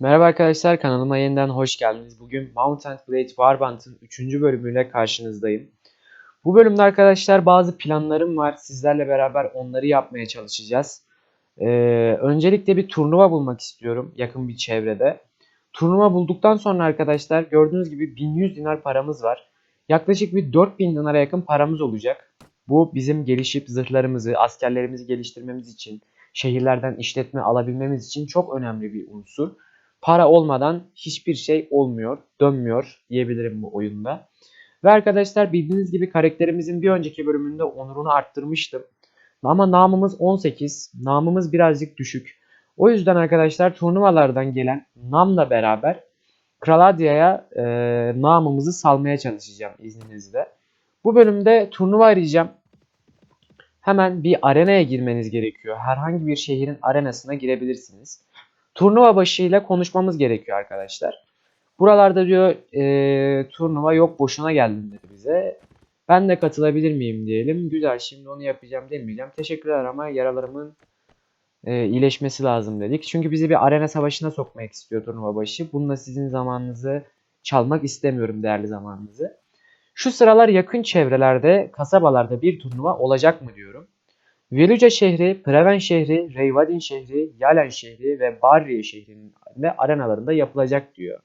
Merhaba arkadaşlar kanalıma yeniden hoş geldiniz. Bugün Mount and Blade Warband'ın 3. bölümüyle karşınızdayım. Bu bölümde arkadaşlar bazı planlarım var. Sizlerle beraber onları yapmaya çalışacağız. Ee, öncelikle bir turnuva bulmak istiyorum yakın bir çevrede. Turnuva bulduktan sonra arkadaşlar gördüğünüz gibi 1100 dinar paramız var. Yaklaşık bir 4000 dinara yakın paramız olacak. Bu bizim gelişip zırhlarımızı, askerlerimizi geliştirmemiz için, şehirlerden işletme alabilmemiz için çok önemli bir unsur. Para olmadan hiçbir şey olmuyor, dönmüyor diyebilirim bu oyunda. Ve arkadaşlar bildiğiniz gibi karakterimizin bir önceki bölümünde onurunu arttırmıştım. Ama namımız 18, namımız birazcık düşük. O yüzden arkadaşlar turnuvalardan gelen namla beraber Kraladya'ya e, namımızı salmaya çalışacağım izninizle. Bu bölümde turnuva arayacağım. Hemen bir arenaya girmeniz gerekiyor. Herhangi bir şehrin arenasına girebilirsiniz. Turnuva başıyla konuşmamız gerekiyor arkadaşlar. Buralarda diyor e, turnuva yok boşuna geldin dedi bize. Ben de katılabilir miyim diyelim. Güzel şimdi onu yapacağım demeyeceğim. Teşekkürler ama yaralarımın e, iyileşmesi lazım dedik. Çünkü bizi bir arena savaşına sokmak istiyor turnuva başı. Bununla sizin zamanınızı çalmak istemiyorum değerli zamanınızı. Şu sıralar yakın çevrelerde, kasabalarda bir turnuva olacak mı diyorum. Veluca şehri, Preven şehri, Reyvadin şehri, Yalen şehri ve Barriye şehrinin de arenalarında yapılacak diyor.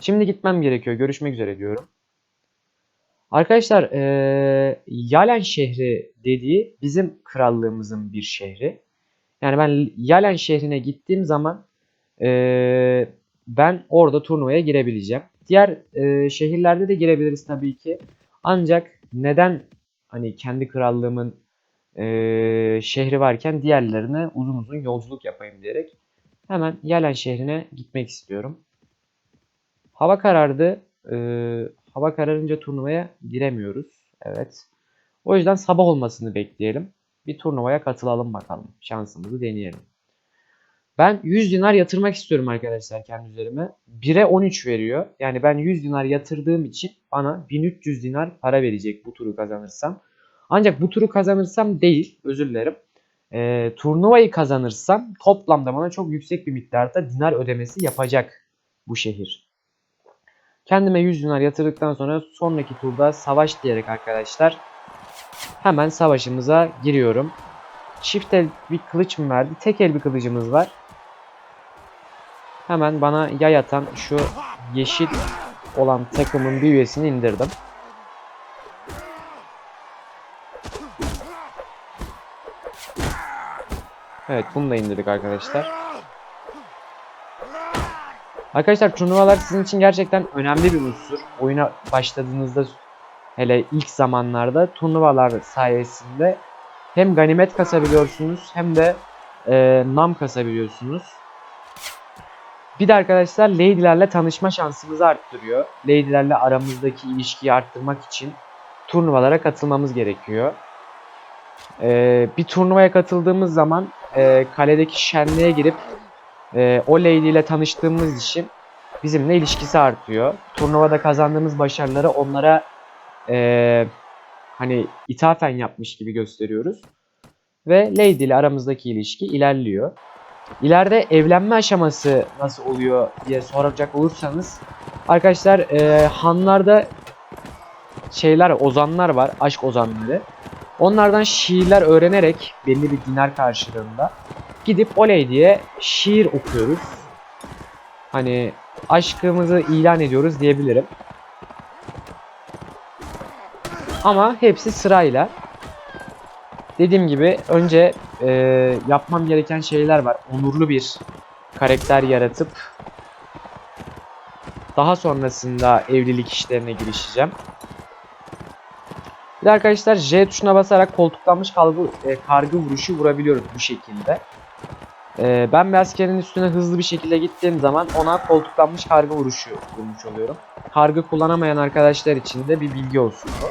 Şimdi gitmem gerekiyor. Görüşmek üzere diyorum. Arkadaşlar eee Yalen şehri dediği bizim krallığımızın bir şehri. Yani ben Yalen şehrine gittiğim zaman eee, ben orada turnuvaya girebileceğim. Diğer eee, şehirlerde de girebiliriz tabii ki. Ancak neden hani kendi krallığımın eee, şehri varken diğerlerine uzun uzun yolculuk yapayım diyerek hemen Yalen şehrine gitmek istiyorum. Hava karardı. Eee, hava kararınca turnuvaya giremiyoruz. Evet. O yüzden sabah olmasını bekleyelim. Bir turnuvaya katılalım bakalım. Şansımızı deneyelim. Ben 100 dinar yatırmak istiyorum arkadaşlar kendi üzerime. 1'e 13 veriyor. Yani ben 100 dinar yatırdığım için bana 1300 dinar para verecek bu turu kazanırsam. Ancak bu turu kazanırsam değil, özür dilerim. Ee, turnuvayı kazanırsam toplamda bana çok yüksek bir miktarda dinar ödemesi yapacak bu şehir. Kendime 100 dinar yatırdıktan sonra sonraki turda savaş diyerek arkadaşlar hemen savaşımıza giriyorum. Çift el bir kılıç mı verdi? Tek el bir kılıcımız var. Hemen bana yay atan şu yeşil olan takımın bir üyesini indirdim. Evet bunu da indirdik arkadaşlar. Arkadaşlar turnuvalar sizin için gerçekten önemli bir unsur. Oyuna başladığınızda hele ilk zamanlarda turnuvalar sayesinde hem ganimet kasabiliyorsunuz hem de e, nam kasabiliyorsunuz. Bir de arkadaşlar lady'lerle tanışma şansımızı arttırıyor. Lady'lerle aramızdaki ilişkiyi arttırmak için turnuvalara katılmamız gerekiyor. E, bir turnuvaya katıldığımız zaman e, kaledeki şenliğe girip e, o lady ile tanıştığımız için bizimle ilişkisi artıyor. Turnuvada kazandığımız başarıları onlara e, hani ithafen yapmış gibi gösteriyoruz. Ve Lady ile aramızdaki ilişki ilerliyor. İleride evlenme aşaması nasıl oluyor diye soracak olursanız arkadaşlar e, hanlarda şeyler ozanlar var aşk ozanları. Onlardan şiirler öğrenerek belli bir dinar karşılığında gidip o lady'ye şiir okuyoruz. Hani aşkımızı ilan ediyoruz diyebilirim. Ama hepsi sırayla. Dediğim gibi önce e, yapmam gereken şeyler var. Onurlu bir karakter yaratıp daha sonrasında evlilik işlerine girişeceğim. Bir de arkadaşlar J tuşuna basarak koltuklanmış kargı, e, kargı vuruşu vurabiliyoruz bu şekilde. E, ben bir askerin üstüne hızlı bir şekilde gittiğim zaman ona koltuklanmış kargı vuruşu vurmuş oluyorum. Kargı kullanamayan arkadaşlar için de bir bilgi olsun bu.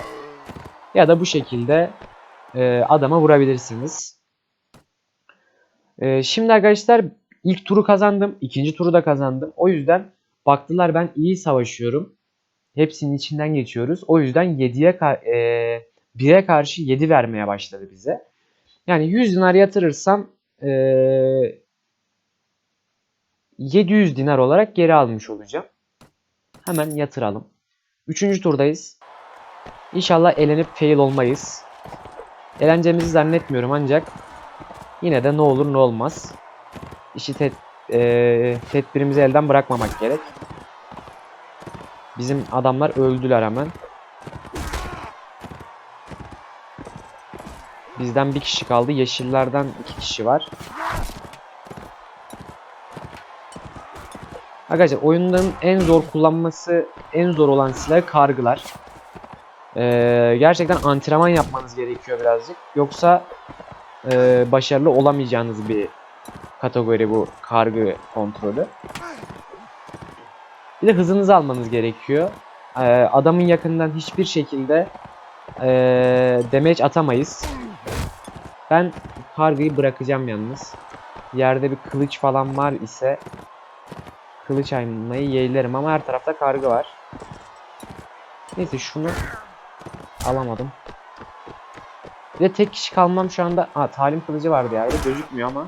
Ya da bu şekilde e, adama vurabilirsiniz. E, şimdi arkadaşlar ilk turu kazandım. ikinci turu da kazandım. O yüzden baktılar ben iyi savaşıyorum. Hepsinin içinden geçiyoruz. O yüzden 7'ye e, 1'e karşı 7 vermeye başladı bize. Yani 100 dinar yatırırsam e, 700 dinar olarak geri almış olacağım. Hemen yatıralım. Üçüncü turdayız. İnşallah elenip fail olmayız. Eğleneceğimizi zannetmiyorum ancak yine de ne olur ne olmaz. İşi ted eee, tedbirimizi elden bırakmamak gerek. Bizim adamlar öldüler hemen. Bizden bir kişi kaldı. Yeşillerden iki kişi var. Arkadaşlar oyunun en zor kullanması, en zor olan silah kargılar. Ee, gerçekten antrenman yapmanız gerekiyor birazcık. Yoksa e, başarılı olamayacağınız bir kategori bu kargı kontrolü. Bir de hızınızı almanız gerekiyor. Ee, adamın yakından hiçbir şekilde e, damage atamayız. Ben kargıyı bırakacağım yalnız. Yerde bir kılıç falan var ise kılıç aymayı yeğlerim ama her tarafta kargı var. Neyse şunu alamadım. Bir de tek kişi kalmam şu anda. Aa talim kılıcı vardı. Öyle gözükmüyor ama.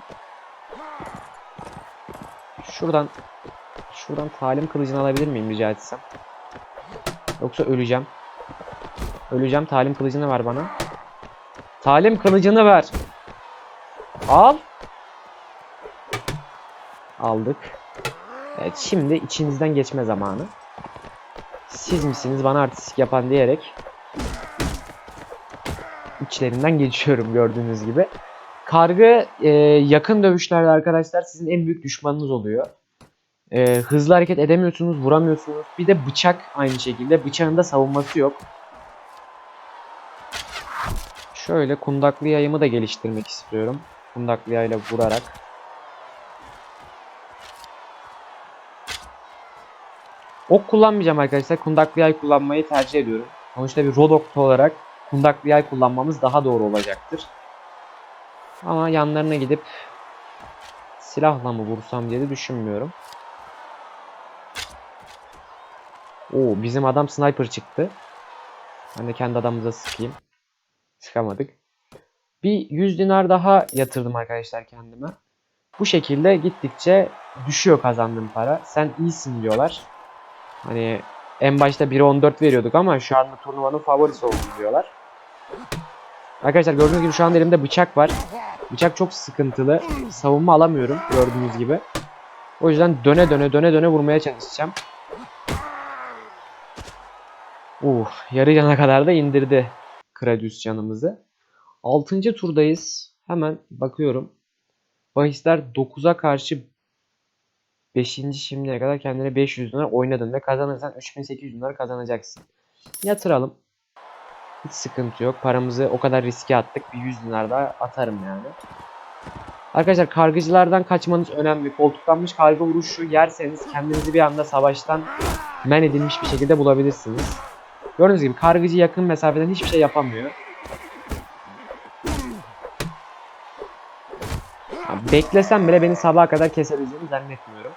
Şuradan şuradan talim kılıcını alabilir miyim rica etsem? Yoksa öleceğim. Öleceğim. Talim kılıcını ver bana. Talim kılıcını ver. Al. Aldık. Evet şimdi içinizden geçme zamanı. Siz misiniz bana artistik yapan diyerek içlerinden geçiyorum gördüğünüz gibi. Kargı e, yakın dövüşlerde arkadaşlar sizin en büyük düşmanınız oluyor. E, hızlı hareket edemiyorsunuz, vuramıyorsunuz. Bir de bıçak aynı şekilde. Bıçağın da savunması yok. Şöyle kundaklı yayımı da geliştirmek istiyorum. Kundaklı yayla vurarak. Ok kullanmayacağım arkadaşlar. Kundaklı yay kullanmayı tercih ediyorum. Sonuçta bir rodok olarak kundaklı yay kullanmamız daha doğru olacaktır. Ama yanlarına gidip silahla mı vursam diye de düşünmüyorum. Oo bizim adam sniper çıktı. Ben de kendi adamımıza sıkayım. Sıkamadık. Bir 100 dinar daha yatırdım arkadaşlar kendime. Bu şekilde gittikçe düşüyor kazandığım para. Sen iyisin diyorlar. Hani en başta 1'e 14 veriyorduk ama şu anda turnuvanın favorisi oldun diyorlar. Arkadaşlar gördüğünüz gibi şu anda elimde bıçak var. Bıçak çok sıkıntılı. Savunma alamıyorum gördüğünüz gibi. O yüzden döne döne döne döne vurmaya çalışacağım. Uh, yarı cana kadar da indirdi Kradius canımızı. 6. turdayız. Hemen bakıyorum. Bahisler 9'a karşı 5. şimdiye kadar kendine 500 dinar oynadın ve kazanırsan 3800 dinar kazanacaksın. Yatıralım. Hiç sıkıntı yok. Paramızı o kadar riske attık. Bir 100 dinar daha atarım yani. Arkadaşlar kargıcılardan kaçmanız önemli. Koltuklanmış kargı vuruşu yerseniz kendinizi bir anda savaştan men edilmiş bir şekilde bulabilirsiniz. Gördüğünüz gibi kargıcı yakın mesafeden hiçbir şey yapamıyor. Ya beklesem bile beni sabaha kadar kesebileceğini zannetmiyorum.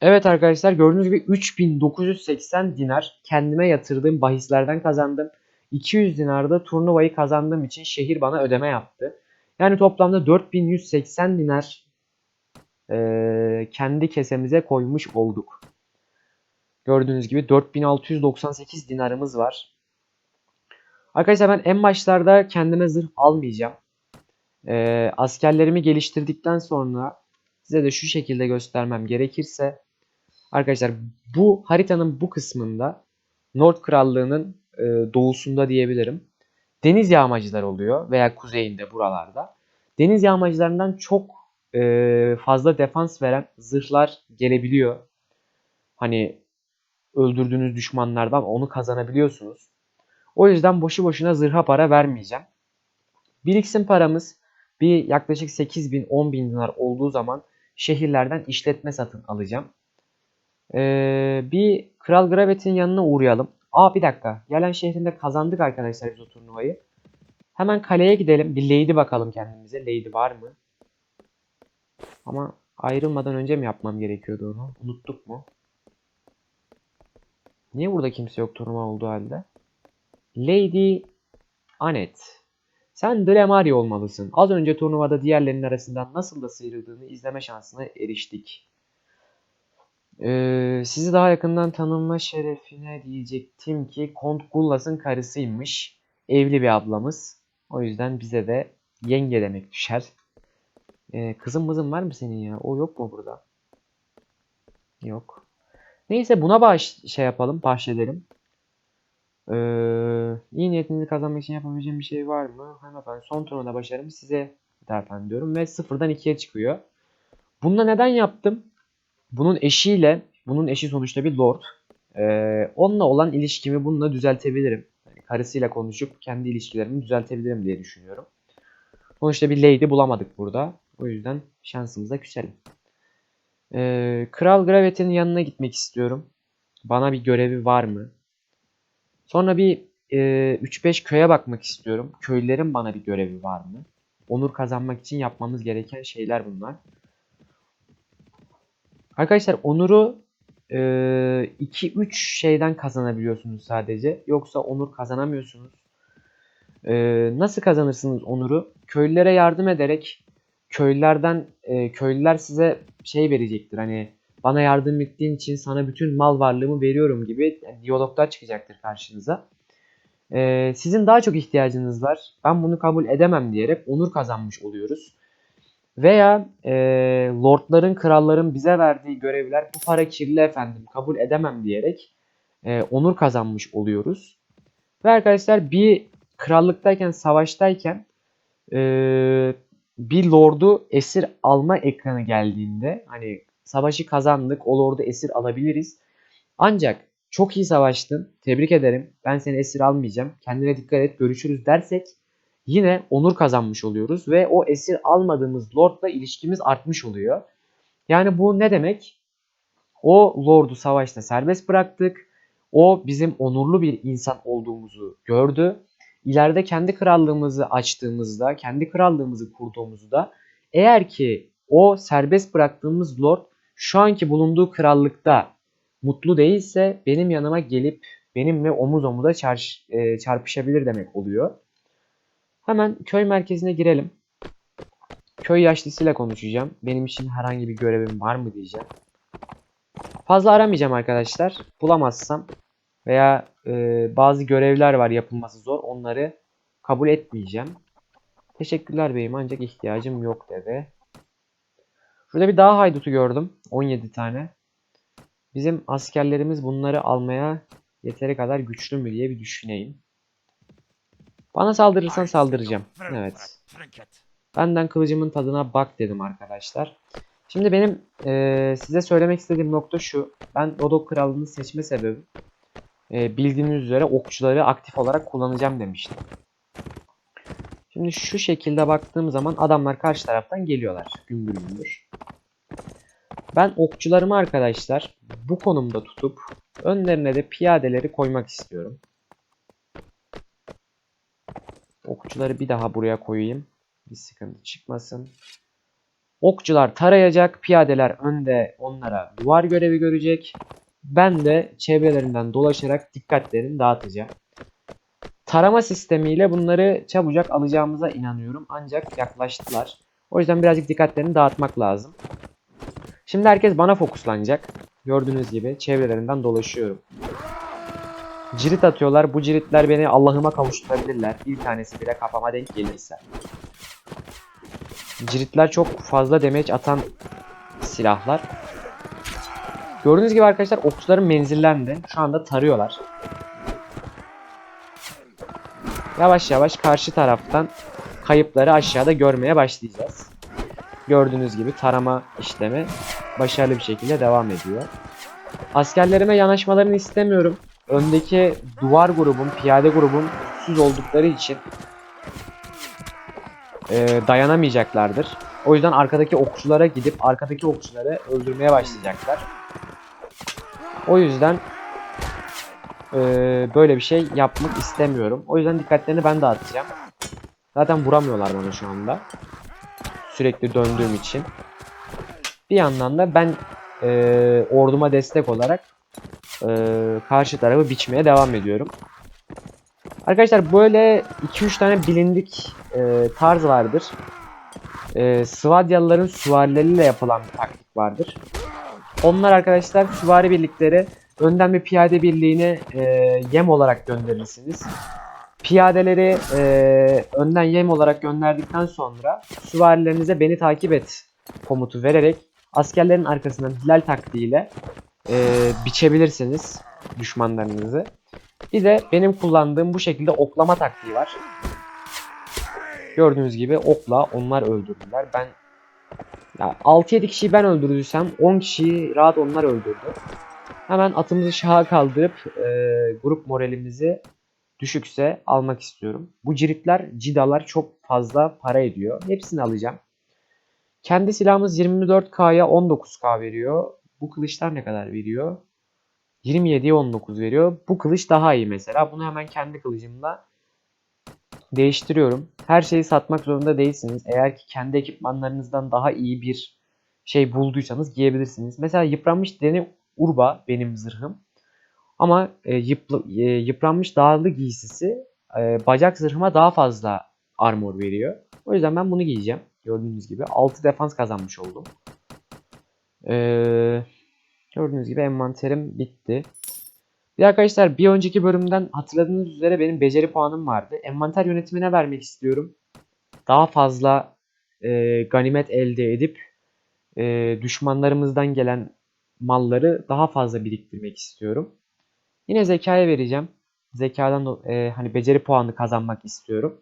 Evet arkadaşlar gördüğünüz gibi 3980 dinar kendime yatırdığım bahislerden kazandım. 200 dinar da turnuvayı kazandığım için şehir bana ödeme yaptı. Yani toplamda 4180 dinar eee, kendi kesemize koymuş olduk. Gördüğünüz gibi 4698 dinarımız var. Arkadaşlar ben en başlarda kendime zırh almayacağım. Eee, askerlerimi geliştirdikten sonra size de şu şekilde göstermem gerekirse arkadaşlar bu haritanın bu kısmında Nord Krallığı'nın e, doğusunda diyebilirim. Deniz yağmacılar oluyor veya kuzeyinde buralarda. Deniz yağmacılarından çok e, fazla defans veren zırhlar gelebiliyor. Hani öldürdüğünüz düşmanlardan onu kazanabiliyorsunuz. O yüzden boşu boşuna zırha para vermeyeceğim. Biriksin paramız bir yaklaşık 8 bin 10 bin dinar olduğu zaman şehirlerden işletme satın alacağım. Ee, bir Kral Gravet'in yanına uğrayalım. Aa bir dakika. Gelen şehrinde kazandık arkadaşlar biz o turnuvayı. Hemen kaleye gidelim. Bir Lady bakalım kendimize. Lady var mı? Ama ayrılmadan önce mi yapmam gerekiyordu onu? Unuttuk mu? Niye burada kimse yok turnuva olduğu halde? Lady Anet. Sen Dlemari olmalısın. Az önce turnuvada diğerlerinin arasından nasıl da sıyrıldığını izleme şansına eriştik. Ee, sizi daha yakından tanınma şerefine diyecektim ki Kont Gullas'ın karısıymış. Evli bir ablamız. O yüzden bize de yenge demek düşer. Ee, kızın mızın var mı senin ya? O yok mu burada? Yok. Neyse buna bağış şey yapalım, bahşedelim. Ee, iyi niyetinizi kazanmak için yapabileceğim bir şey var mı? Hanımefendi son turnuvada başarımı size ithafen diyorum ve sıfırdan ikiye çıkıyor. Bunu da neden yaptım? Bunun eşiyle, bunun eşi sonuçta bir lord. Ee, onunla olan ilişkimi bununla düzeltebilirim. Yani karısıyla konuşup kendi ilişkilerimi düzeltebilirim diye düşünüyorum. Sonuçta bir lady bulamadık burada. O yüzden şansımıza küselim. Ee, Kral Gravet'in yanına gitmek istiyorum. Bana bir görevi var mı? Sonra bir e, 3-5 köye bakmak istiyorum. Köylülerin bana bir görevi var mı? Onur kazanmak için yapmamız gereken şeyler bunlar. Arkadaşlar onuru 2-3 şeyden kazanabiliyorsunuz sadece. Yoksa onur kazanamıyorsunuz. E, nasıl kazanırsınız onuru? Köylülere yardım ederek köylülerden e, köylüler size şey verecektir. Hani bana yardım ettiğin için sana bütün mal varlığımı veriyorum gibi diyaloglar çıkacaktır karşınıza. E, sizin daha çok ihtiyacınız var. Ben bunu kabul edemem diyerek onur kazanmış oluyoruz. Veya e, lordların, kralların bize verdiği görevler bu para kirli efendim kabul edemem diyerek e, onur kazanmış oluyoruz. Ve arkadaşlar bir krallıktayken, savaştayken e, bir lordu esir alma ekranı geldiğinde hani savaşı kazandık o lordu esir alabiliriz. Ancak çok iyi savaştın tebrik ederim ben seni esir almayacağım kendine dikkat et görüşürüz dersek yine onur kazanmış oluyoruz ve o esir almadığımız lordla ilişkimiz artmış oluyor. Yani bu ne demek? O lordu savaşta serbest bıraktık. O bizim onurlu bir insan olduğumuzu gördü. İleride kendi krallığımızı açtığımızda, kendi krallığımızı kurduğumuzda eğer ki o serbest bıraktığımız lord şu anki bulunduğu krallıkta mutlu değilse benim yanıma gelip benimle omuz omuza çarş, e, çarpışabilir demek oluyor. Hemen köy merkezine girelim. Köy yaşlısıyla konuşacağım. Benim için herhangi bir görevim var mı diyeceğim. Fazla aramayacağım arkadaşlar. Bulamazsam veya e, bazı görevler var yapılması zor. Onları kabul etmeyeceğim. Teşekkürler beyim ancak ihtiyacım yok dedi. Şurada bir dağ haydutu gördüm. 17 tane. Bizim askerlerimiz bunları almaya yeteri kadar güçlü mü diye bir düşüneyim. Bana saldırırsan saldıracağım. Evet. Benden kılıcımın tadına bak dedim arkadaşlar. Şimdi benim e, size söylemek istediğim nokta şu. Ben Rodok Krallığı'nı seçme sebebim e, bildiğiniz üzere okçuları aktif olarak kullanacağım demiştim. Şimdi şu şekilde baktığım zaman adamlar karşı taraftan geliyorlar. Gümbür gümbür. Ben okçularımı arkadaşlar bu konumda tutup önlerine de piyadeleri koymak istiyorum. Okçuları bir daha buraya koyayım. Bir sıkıntı çıkmasın. Okçular tarayacak, piyadeler önde onlara duvar görevi görecek. Ben de çevrelerinden dolaşarak dikkatlerini dağıtacağım. Tarama sistemiyle bunları çabucak alacağımıza inanıyorum. Ancak yaklaştılar. O yüzden birazcık dikkatlerini dağıtmak lazım. Şimdi herkes bana fokuslanacak. Gördüğünüz gibi çevrelerinden dolaşıyorum. Cirit atıyorlar. Bu ciritler beni Allah'ıma kavuşturabilirler. Bir tanesi bile kafama denk gelirse. Ciritler çok fazla damage atan silahlar. Gördüğünüz gibi arkadaşlar okçuların menzillendi. Şu anda tarıyorlar. Yavaş yavaş karşı taraftan kayıpları aşağıda görmeye başlayacağız. Gördüğünüz gibi tarama işlemi başarılı bir şekilde devam ediyor. Askerlerime yanaşmalarını istemiyorum. Öndeki duvar grubum, piyade grubum güçsüz oldukları için e, dayanamayacaklardır. O yüzden arkadaki okçulara gidip arkadaki okçuları öldürmeye başlayacaklar. O yüzden e, böyle bir şey yapmak istemiyorum. O yüzden dikkatlerini ben dağıtacağım. Zaten vuramıyorlar bana şu anda. Sürekli döndüğüm için. Bir yandan da ben e, orduma destek olarak e, karşı tarafı biçmeye devam ediyorum. Arkadaşlar böyle 2-3 tane bilindik e, tarz vardır. E, Svadyalıların süvarileriyle yapılan bir taktik vardır. Onlar arkadaşlar süvari birlikleri önden bir piyade birliğine e, yem olarak gönderirsiniz. Piyadeleri e, önden yem olarak gönderdikten sonra süvarilerinize beni takip et komutu vererek askerlerin arkasından hilal taktiğiyle e, biçebilirsiniz düşmanlarınızı. Bir de benim kullandığım bu şekilde oklama taktiği var. Gördüğünüz gibi okla onlar öldürdüler. Ben ya 6-7 kişiyi ben öldürdüysem 10 kişiyi rahat onlar öldürdü. Hemen atımızı şaha kaldırıp e, grup moralimizi düşükse almak istiyorum. Bu ciritler, cidalar çok fazla para ediyor. Hepsini alacağım. Kendi silahımız 24K'ya 19K veriyor. Bu kılıçlar ne kadar veriyor? 27'ye 19 veriyor. Bu kılıç daha iyi mesela. Bunu hemen kendi kılıcımla değiştiriyorum. Her şeyi satmak zorunda değilsiniz. Eğer ki kendi ekipmanlarınızdan daha iyi bir şey bulduysanız giyebilirsiniz. Mesela yıpranmış deni urba benim zırhım. Ama e, yıplı, e, yıpranmış dağlı giysisi e, bacak zırhıma daha fazla armor veriyor. O yüzden ben bunu giyeceğim. Gördüğünüz gibi 6 defans kazanmış oldum. Eee Gördüğünüz gibi envanterim bitti. Bir arkadaşlar bir önceki bölümden hatırladığınız üzere benim beceri puanım vardı. Envanter yönetimine vermek istiyorum. Daha fazla e, ganimet elde edip e, düşmanlarımızdan gelen malları daha fazla biriktirmek istiyorum. Yine zekaya vereceğim. Zekadan e, hani beceri puanı kazanmak istiyorum.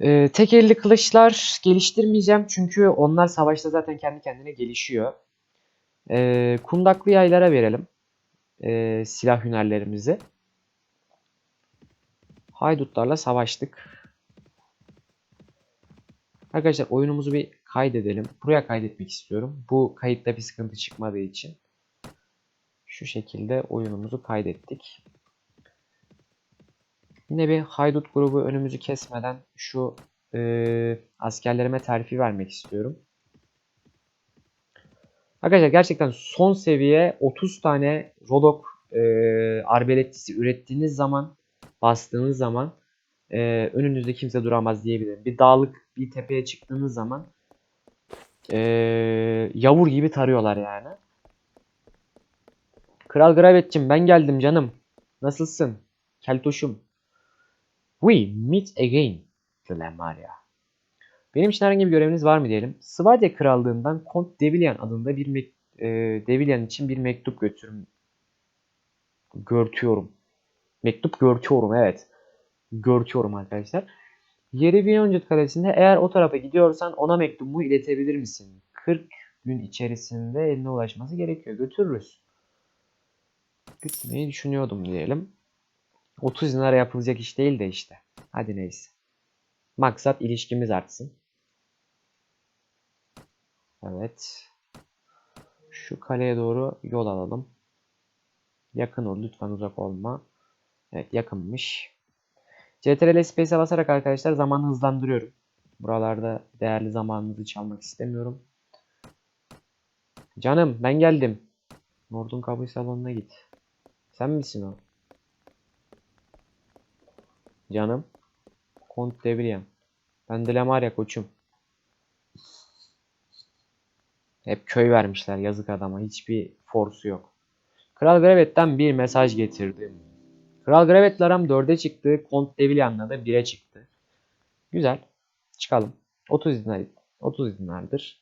E, tek elli kılıçlar geliştirmeyeceğim çünkü onlar savaşta zaten kendi kendine gelişiyor. E, kundaklı yaylara verelim. E, silah hünerlerimizi. Haydutlarla savaştık. Arkadaşlar oyunumuzu bir kaydedelim. Buraya kaydetmek istiyorum. Bu kayıtta bir sıkıntı çıkmadığı için. Şu şekilde oyunumuzu kaydettik. Yine bir haydut grubu önümüzü kesmeden şu e, askerlerime terfi vermek istiyorum. Arkadaşlar gerçekten son seviye 30 tane Rodok e, arbeletçisi ürettiğiniz zaman bastığınız zaman e, önünüzde kimse duramaz diyebilirim. Bir dağlık bir tepeye çıktığınız zaman e, yavur gibi tarıyorlar yani. Kral Gravet'cim ben geldim canım. Nasılsın? Keltoşum. We meet again. Glamaria. Benim için herhangi bir göreviniz var mı diyelim. Svadya Krallığından Kont Devilian adında bir e, Devilian için bir mektup götürüm. Görtüyorum. Mektup görtüyorum evet. Görtüyorum arkadaşlar. Yeri Viyoncut Kalesi'nde eğer o tarafa gidiyorsan ona mektubumu iletebilir misin? 40 gün içerisinde eline ulaşması gerekiyor. Götürürüz. Gitmeyi düşünüyordum diyelim. 30 dinara yapılacak iş değil de işte. Hadi neyse. Maksat ilişkimiz artsın. Evet. Şu kaleye doğru yol alalım. Yakın ol lütfen uzak olma. Evet yakınmış. CTRL Space'e basarak arkadaşlar zamanı hızlandırıyorum. Buralarda değerli zamanınızı çalmak istemiyorum. Canım ben geldim. Nordun kabul salonuna git. Sen misin o? Canım. Kont Devriyem. Ben de Lemaria koçum. Hep köy vermişler yazık adama. Hiçbir forsu yok. Kral Gravet'ten bir mesaj getirdim. Kral Gravet'le aram 4'e çıktı. Kont Devilyan'la da 1'e çıktı. Güzel. Çıkalım. 30 dinar, 30 dinardır.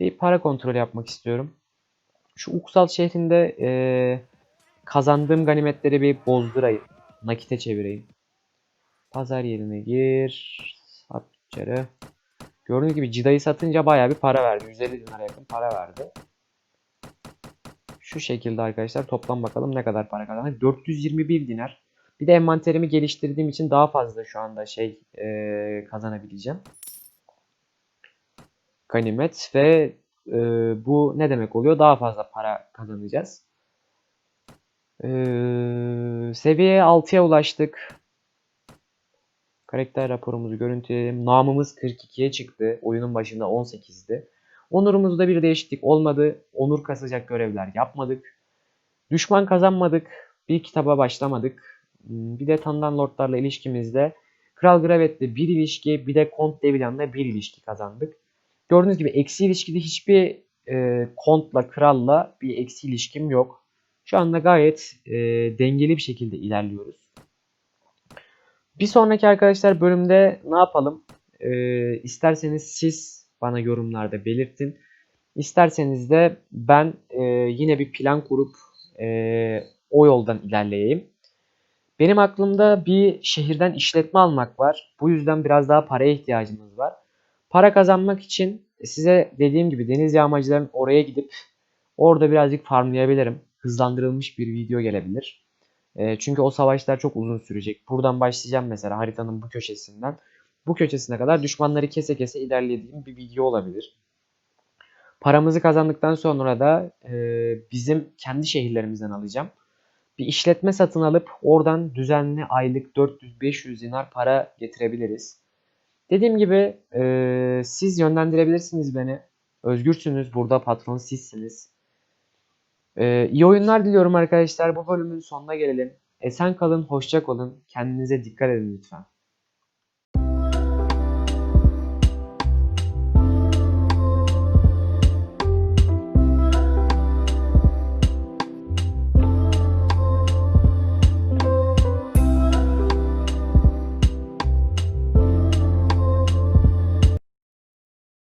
Bir para kontrolü yapmak istiyorum. Şu Uksal şehrinde ee, kazandığım ganimetleri bir bozdurayım. Nakite çevireyim. Pazar yerine gir. Sat içeri. Gördüğünüz gibi Cida'yı satınca bayağı bir para verdi. 150 dinara yakın para verdi. Şu şekilde arkadaşlar toplam bakalım ne kadar para kazandık. 421 dinar. Bir de envanterimi geliştirdiğim için daha fazla şu anda şey e, kazanabileceğim. Ganimet ve e, bu ne demek oluyor? Daha fazla para kazanacağız. E, seviye 6'ya ulaştık. Karakter raporumuzu görüntüleyelim. Namımız 42'ye çıktı. Oyunun başında 18'di. Onurumuzda bir değişiklik olmadı. Onur kasacak görevler yapmadık. Düşman kazanmadık. Bir kitaba başlamadık. Hmm, Bir de tanınan lordlarla ilişkimizde Kral Gravet'le bir ilişki bir de Kont Devilan'la bir ilişki kazandık. Gördüğünüz gibi eksi ilişkide hiçbir e, Kont'la Kral'la bir eksi ilişkim yok. Şu anda gayet e, dengeli bir şekilde ilerliyoruz. Bir sonraki arkadaşlar bölümde ne yapalım? E, isterseniz siz bana yorumlarda belirtin. İsterseniz de ben e, yine bir plan kurup e, o yoldan ilerleyeyim. Benim aklımda bir şehirden işletme almak var. Bu yüzden biraz daha paraya ihtiyacımız var. Para kazanmak için size dediğim gibi deniz yağmacıların oraya gidip orada birazcık farmlayabilirim. Hızlandırılmış bir video gelebilir. E, çünkü o savaşlar çok uzun sürecek. Buradan başlayacağım mesela haritanın bu köşesinden. Bu köşesine kadar düşmanları kese kese ilerlediğim bir video olabilir. Paramızı kazandıktan sonra da e, bizim kendi şehirlerimizden alacağım. Bir işletme satın alıp oradan düzenli aylık 400-500 dinar para getirebiliriz. Dediğim gibi e, siz yönlendirebilirsiniz beni. Özgürsünüz. Burada patron sizsiniz. E, iyi oyunlar diliyorum arkadaşlar. Bu bölümün sonuna gelelim. Esen kalın, hoşça kalın. Kendinize dikkat edin lütfen.